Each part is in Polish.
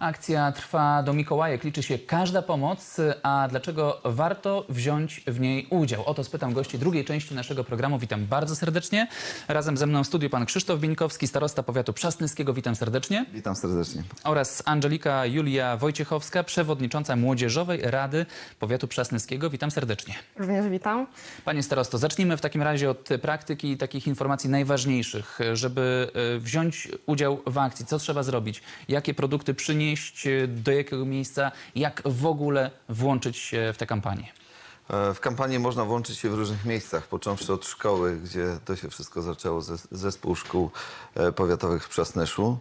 Akcja trwa do Mikołajek, liczy się każda pomoc, a dlaczego warto wziąć w niej udział? O to spytam gości drugiej części naszego programu. Witam bardzo serdecznie. Razem ze mną w studiu pan Krzysztof Bieńkowski, starosta powiatu przasnyskiego. Witam serdecznie. Witam serdecznie. Oraz Angelika Julia Wojciechowska, przewodnicząca Młodzieżowej Rady Powiatu Przasnyskiego. Witam serdecznie. Również witam. Panie starosto, zacznijmy w takim razie od praktyki i takich informacji najważniejszych, żeby e, wziąć udział w akcji. Co trzeba zrobić? Jakie produkty przynieść? E, Do jakiego miejsca? Jak w ogóle włączyć się w tę kampanię? E, W kampanię można włączyć się w różnych miejscach, począwszy od szkoły, gdzie to się wszystko zaczęło, ze, zespół szkół e, powiatowych w Przasnyszu,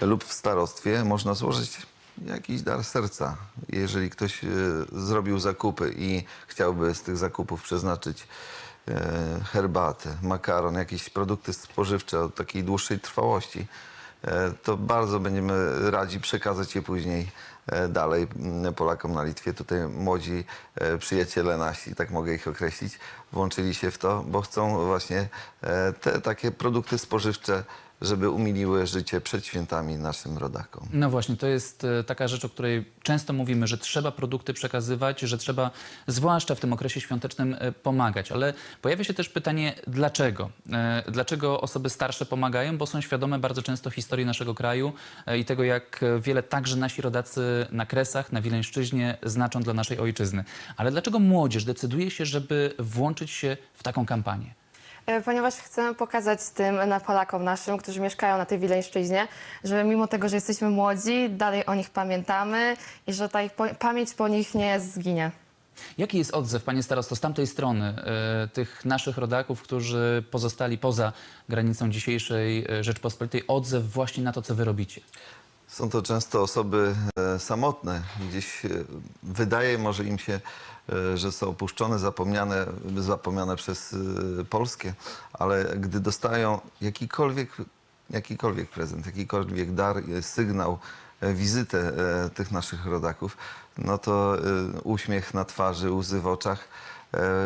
lub w starostwie można złożyć jakiś dar serca. Jeżeli ktoś zrobił zakupy i chciałby z tych zakupów przeznaczyć herbatę, makaron, jakieś produkty spożywcze o takiej dłuższej trwałości, to bardzo będziemy radzi przekazać je później e, dalej m, Polakom na Litwie. Tutaj młodzi e, przyjaciele nasi, tak mogę ich określić, włączyli się w to, bo chcą właśnie e, te takie produkty spożywcze, żeby umiliły życie przed świętami naszym rodakom. No właśnie, to jest e, taka rzecz, o której często mówimy, że trzeba produkty przekazywać, że trzeba zwłaszcza w tym okresie świątecznym e, pomagać. Ale pojawia się też pytanie, dlaczego? E, Dlaczego osoby starsze pomagają? Bo są świadome bardzo często historii naszego kraju i tego, jak wiele także nasi rodacy na Kresach, na Wileńszczyźnie znaczą dla naszej ojczyzny. Ale dlaczego młodzież decyduje się, żeby włączyć się w taką kampanię? E, Ponieważ chcemy pokazać tym na Polakom naszym, którzy mieszkają na tej Wileńszczyźnie, że mimo tego, że jesteśmy młodzi, dalej o nich pamiętamy i że ta ich po- pamięć po nich nie zginie. Jaki jest odzew, panie starosto, z tamtej strony e, tych naszych rodaków, którzy pozostali poza granicą dzisiejszej e, Rzeczpospolitej, odzew właśnie na to, co wy robicie? Są to często osoby e, samotne. Gdzieś e, wydaje może im się, e, że są opuszczone, zapomniane, zapomniane przez e, Polskę, ale gdy dostają jakikolwiek, jakikolwiek prezent, jakikolwiek dar, sygnał, wizytę tych naszych rodaków, no to uśmiech na twarzy, łzy w oczach,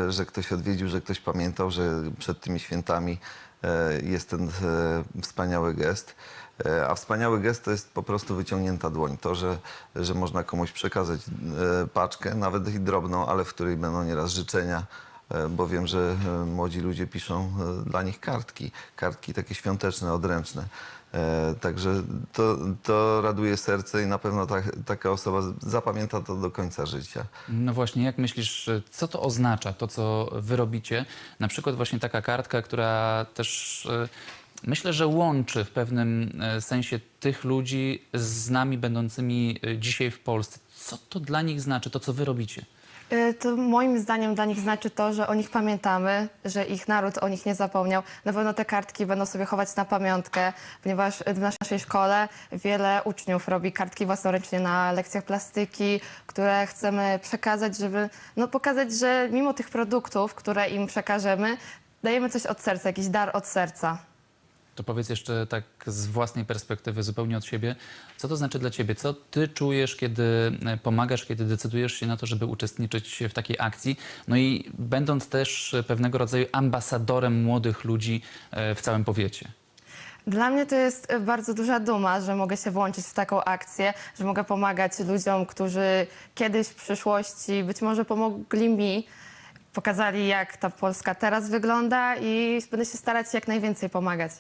że ktoś odwiedził, że ktoś pamiętał, że przed tymi świętami jest ten e, wspaniały gest. E, A wspaniały gest to jest po prostu wyciągnięta dłoń. To, że, że można komuś przekazać e, paczkę, nawet i drobną, ale w której będą nieraz życzenia, e, bo wiem, że e, młodzi ludzie piszą e, dla nich kartki. Kartki takie świąteczne, odręczne. E, Także to, to raduje serce i na pewno ta, taka osoba zapamięta to do końca życia. No właśnie, jak myślisz, e, co to oznacza, to co wy robicie? Na przykład właśnie taka kartka, która też e, myślę, że łączy w pewnym e, sensie tych ludzi z nami będącymi e, dzisiaj w Polsce. Co to dla nich znaczy, to co wy robicie? E, To moim zdaniem dla nich znaczy to, że o nich pamiętamy, że ich naród o nich nie zapomniał. Na pewno te kartki będą sobie chować na pamiątkę, ponieważ w naszej szkole wiele uczniów robi kartki własnoręcznie na lekcjach plastyki, które chcemy przekazać, żeby no, pokazać, że mimo tych produktów, które im przekażemy, dajemy coś od serca, jakiś dar od serca. To powiedz jeszcze tak z własnej perspektywy, zupełnie od siebie, co to znaczy dla ciebie? Co ty czujesz, kiedy e, pomagasz, kiedy decydujesz się na to, żeby uczestniczyć w takiej akcji? No i będąc też pewnego rodzaju ambasadorem młodych ludzi e, w całym powiecie. Dla mnie to jest bardzo duża duma, że mogę się włączyć w taką akcję, że mogę pomagać ludziom, którzy kiedyś w przyszłości być może pomogli mi, pokazali jak ta Polska teraz wygląda i będę się starać jak najwięcej pomagać.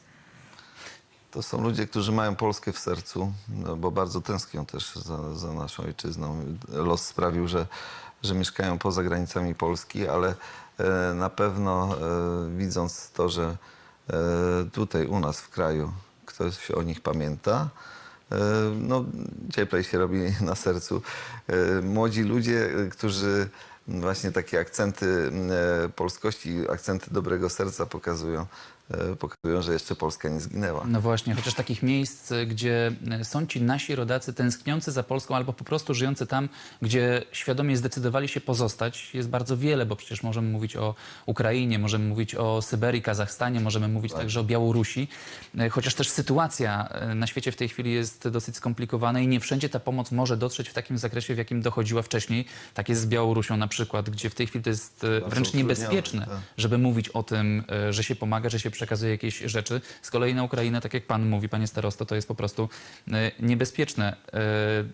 To są ludzie, którzy mają Polskę w sercu, no, bo bardzo tęsknią też za, za naszą ojczyzną. Los sprawił, że, że mieszkają poza granicami Polski, ale e, na pewno e, widząc to, że e, tutaj u nas w kraju ktoś o nich pamięta, e, no, cieplej się robi na sercu. E, Młodzi ludzie, którzy właśnie takie akcenty e, polskości, akcenty dobrego serca pokazują, pokazują, że jeszcze Polska nie zginęła. No właśnie, chociaż takich miejsc, e, gdzie e, są ci nasi rodacy tęskniący za Polską albo po prostu żyjący tam, gdzie świadomie zdecydowali się pozostać, jest bardzo wiele, bo przecież możemy mówić o Ukrainie, możemy mówić o Syberii, Kazachstanie, możemy mówić także o Białorusi, E, chociaż też sytuacja e, na świecie w tej chwili jest dosyć skomplikowana i nie wszędzie ta pomoc może dotrzeć w takim zakresie, w jakim dochodziła wcześniej. Tak jest z Białorusią na przykład, gdzie w tej chwili to jest e, wręcz niebezpieczne, tak. żeby mówić o tym, e, że się pomaga, że się przekazuje jakieś rzeczy. Z kolei na Ukrainę, tak jak pan mówi, panie starosto, to jest po prostu e, niebezpieczne. E,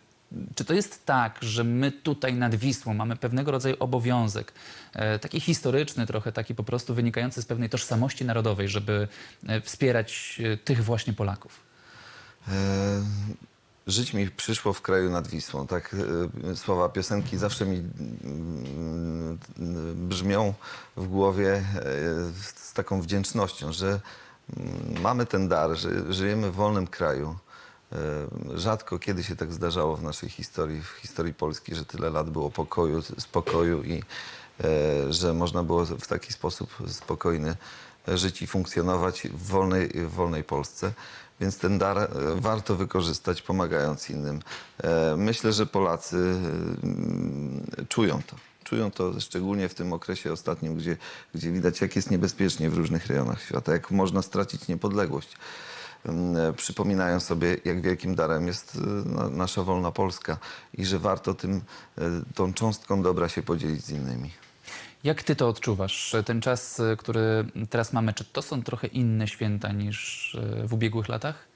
Czy to jest tak, że my tutaj nad Wisłą mamy pewnego rodzaju obowiązek, e, taki historyczny trochę, taki po prostu wynikający z pewnej tożsamości narodowej, żeby wspierać tych właśnie Polaków? Żyć mi przyszło w kraju nad Wisłą. Tak e, słowa piosenki zawsze mi mm, brzmią w głowie e, z taką wdzięcznością, że mm, mamy ten dar, że żyjemy w wolnym kraju. E, Rzadko kiedy się tak zdarzało w naszej historii, w historii Polski, że tyle lat było pokoju, spokoju i że można było w taki sposób spokojny żyć i funkcjonować w wolnej, w wolnej Polsce. Więc ten dar e, warto wykorzystać, pomagając innym. E, Myślę, że Polacy mm, czują to. Czują to szczególnie w tym okresie ostatnim, gdzie, gdzie widać, jak jest niebezpiecznie w różnych rejonach świata, jak można stracić niepodległość. Mm, Przypominają sobie, jak wielkim darem jest e, na- nasza wolna Polska i że warto tym, e, tą cząstką dobra się podzielić z innymi. Jak ty to odczuwasz? Ten czas, e, który teraz mamy, czy to są trochę inne święta niż e, w ubiegłych latach?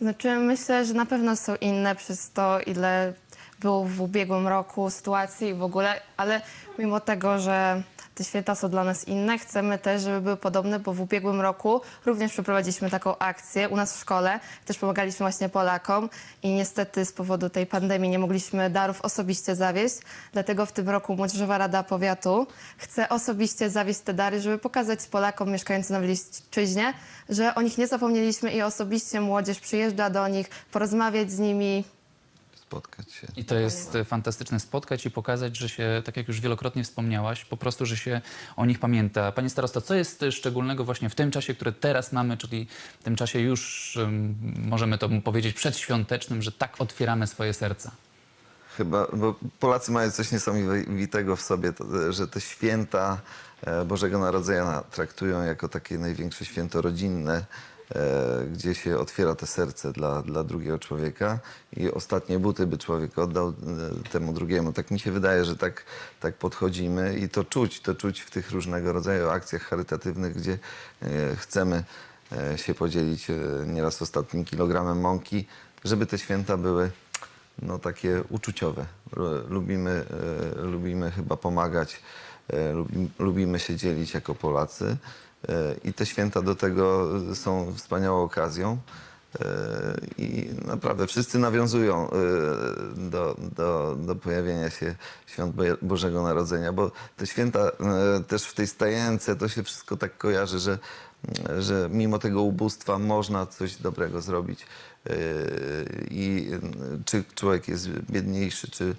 Znaczy, myślę, że na pewno są inne przez to, ile było w ubiegłym roku sytuacji i w ogóle, ale mimo tego, że te święta są dla nas inne, chcemy też, żeby były podobne, bo w ubiegłym roku również przeprowadziliśmy taką akcję u nas w szkole. Też pomagaliśmy właśnie Polakom i niestety z powodu tej pandemii nie mogliśmy darów osobiście zawieźć. Dlatego w tym roku Młodzieżowa Rada Powiatu chce osobiście zawieźć te dary, żeby pokazać Polakom mieszkającym na Wileńszczyźnie, że o nich nie zapomnieliśmy i osobiście młodzież przyjeżdża do nich, porozmawiać z nimi. Spotkać się. I to jest fantastyczne spotkać i pokazać, że się, tak jak już wielokrotnie wspomniałaś, po prostu, że się o nich pamięta. Panie starosto, co jest szczególnego właśnie w tym czasie, który teraz mamy, czyli w tym czasie już, em, możemy to powiedzieć, przedświątecznym, że tak otwieramy swoje serca? Chyba, bo Polacy mają coś niesamowitego w sobie, to, że te święta e, Bożego Narodzenia traktują jako takie największe święto rodzinne, gdzie się otwiera te serce dla, dla drugiego człowieka i ostatnie buty by człowiek oddał e, temu drugiemu. Tak mi się wydaje, że tak, tak podchodzimy i to czuć, to czuć w tych różnego rodzaju akcjach charytatywnych, gdzie e, chcemy e, się podzielić e, nieraz ostatnim kilogramem mąki, żeby te święta były no, takie uczuciowe. Lu- Lubimy, e, lubimy chyba pomagać, e, lubim, lubimy się dzielić jako Polacy e, i te święta do tego są wspaniałą okazją. E, I naprawdę wszyscy nawiązują e, do, do, do pojawienia się świąt Bożego Narodzenia, bo te święta e, też w tej stajence to się wszystko tak kojarzy, że, że mimo tego ubóstwa można coś dobrego zrobić. I czy człowiek jest biedniejszy, czy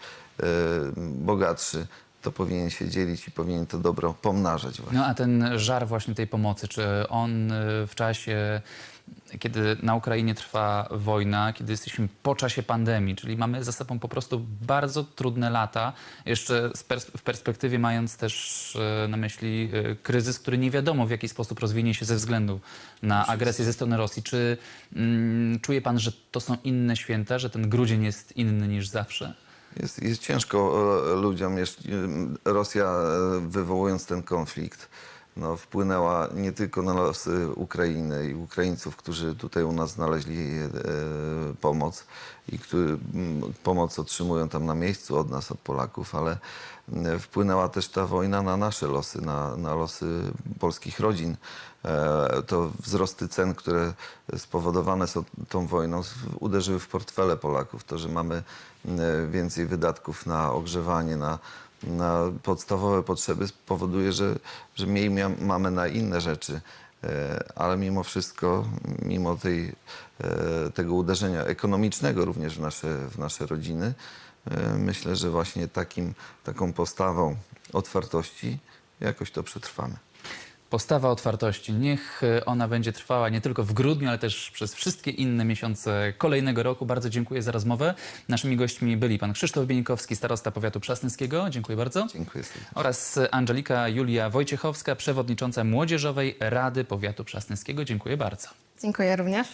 bogatszy, to powinien się dzielić i powinien to dobro pomnażać właśnie. No a ten żar właśnie tej pomocy, czy on y, w czasie, kiedy na Ukrainie trwa wojna, kiedy jesteśmy po czasie pandemii, czyli mamy za sobą po prostu bardzo trudne lata, jeszcze w perspektywie mając też y, na myśli y, kryzys, który nie wiadomo w jaki sposób rozwinie się ze względu na agresję ze strony Rosji. Czy mm, czuje pan, że to są inne święta, że ten grudzień jest inny niż zawsze? Jest, jest ciężko e, ludziom. E, Rosja, e, wywołując ten konflikt, no, wpłynęła nie tylko na losy Ukrainy i Ukraińców, którzy tutaj u nas znaleźli e, pomoc i którzy m, pomoc otrzymują tam na miejscu od nas, od Polaków, ale m, wpłynęła też ta wojna na nasze losy, na, na losy polskich rodzin. E, To wzrosty cen, które spowodowane są tą wojną, uderzyły w portfele Polaków. To, że mamy m, więcej wydatków na ogrzewanie, na, na podstawowe potrzeby, powoduje, że, że mniej mamy na inne rzeczy. E, Ale mimo wszystko, mimo tej, e, tego uderzenia ekonomicznego również w nasze, w nasze rodziny, e, myślę, że właśnie takim, taką postawą otwartości jakoś to przetrwamy. Postawa otwartości. Niech e, ona będzie trwała nie tylko w grudniu, ale też przez wszystkie inne miesiące kolejnego roku. Bardzo dziękuję za rozmowę. Naszymi gośćmi byli pan Krzysztof Bieńkowski, starosta powiatu przasnyskiego. Dziękuję bardzo. Dziękuję. Oraz Angelika Julia Wojciechowska, przewodnicząca Młodzieżowej Rady Powiatu Przasnyskiego. Dziękuję bardzo. Dziękuję również.